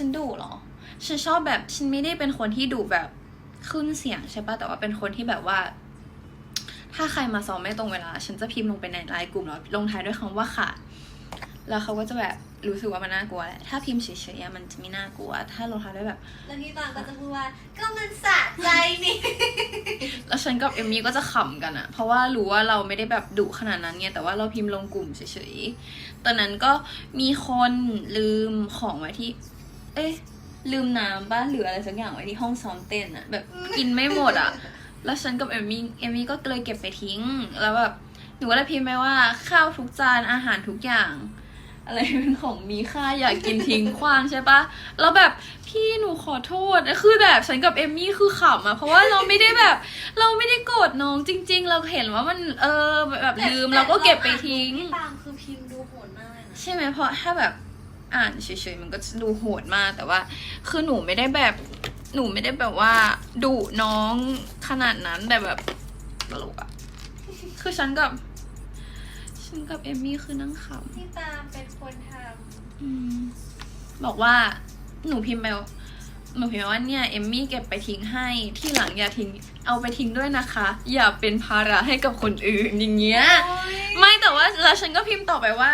ฉันดุเหรอ ฉันชอบแบบฉันไม่ได้เป็นคนที่ดุแบบขึ้นเสียงใช่ปะแต่ว่าเป็นคนที่แบบว่า ถ้าใครมาซ้อมไม่ตรงเวลา ฉันจะพิมพ์ลงไปในไลน์กลุ่มแล้วลงท้ายด้วยคำว่าค่ะแล้วเขาก็จะแบบรู้สึกว่ามันน่ากลัวแหละถ้าพิมพ์เฉยๆอะมันจะไม่น่ากลัว ถ้าลงท้ายด้วยแบบ แล้วพี่ตางก็จะพูดว่าก็มันสะใจนี่ แล้วฉันกับเอมมี่ก็จะขำกันอะเพราะว่ารู้ว่าเราไม่ได้แบบดุขนาดนั้นไงแต่ว่าเราพิมพ์ลงกลุ่มเฉยๆ ตอนนั้นก็มีคนลืมของไว้ที่เอ๊ะลืมน้ำบ้านหรืออะไรสักอย่างไว้ที่ห้องซ้อมเต้นอะแบบกินไม่หมดอะแล้วฉันกับเอมมี่เอมมี่ก็เลยเก็บไปทิ้ง แล้วแบบหนูก็เลยพิมพ์ไปว่าข้าวทุกจานอาหารทุกอย่าง อะไรเป็นของมีค่าอยากกินทิ้งขว้างใช่ปะแล้วแบบพี่หนูขอโทษคือแบบฉันกับเอมมี่คือขำอะเพราะว่าเราไม่ได้แบบ เราไม่ได้โกรธน้องจริง ๆ เราเห็นว่ามันเออแบบลืมเราก็เก็บไปทิ้งพี่ตางคือพิมพ์ดูโหดมากเลยนะใช่ไหมเพราะถ้าแบบ อ่านเฉยๆมันก็จะดูโหดมากแต่ว่า คือหนูไม่ได้แบบหนูไม่ได้แบบว่าดุน้องขนาดนั้นแต่แบบตลกอะคือฉันกับ ฉันกับเอมมี่คือนั่งขำพี่ตางเป็นคนทอืมบอกว่าหนูพิมพ์ไปหนูพิมพ์ไปว่าเนี่ยเอมมี่เก็บไปทิ้งให้ที่หลังอย่าทิ้งเอาไปทิ้งด้วยนะคะ อย่าเป็นภาระให้กับคนอื่นอย่างเงี้ยำไม่แต่ว่าแล้วฉันก็พิมพ์ต่อไปว่า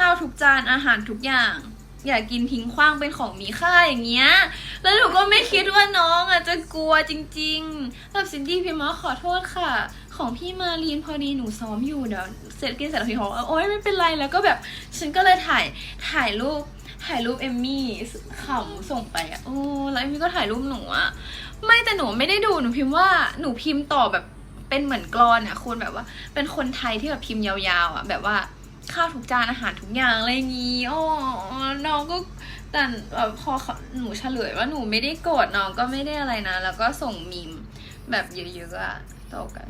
ข้าวทุกจานอาหารทุกอย่าง อย่ากินทิ้งขว้างเป็นของมีค่าอย่างเงี้ย แล้วหนูก็ไม่คิดว่าน้องอะจะกลัวจริงๆแบบซินดี้พิมพ์มาขอโทษค่ะ ของพี่มารีนพอดีหนูซ้อมอยู่เดี๋ยวเสร็จกินเสร็จแล้วพี่บอกว่าโอ๊ยไม่เป็นไรแล้วก็แบบฉันก็เลยถ่ายถ่ายรูปถ่ายรูปเอมมี่ขำส่งไปอะโอ้แล้วเอมมี่ก็ถ่ายรูปหนูอะไม่แต่หนูไม่ได้ดูหนูพิมพ์ว่าหนูพิมพ์ต่อแบบเป็นเหมือนกรอนอะคนแบบว่า เป็นคนไทยที่แบบพิมพ์ยาวๆอะแบบว่า ข้าวทุกจานอาหารทุกอย่างอะไรอย่างงี้อ๋อน้องก็แต่แบบพอเขาหนูเฉลยว่าหนูไม่ได้โกรธน้องก็ไม่ได้อะไรนะ แล้วก็ส่งมีมแบบเยอะๆอะต่อกัน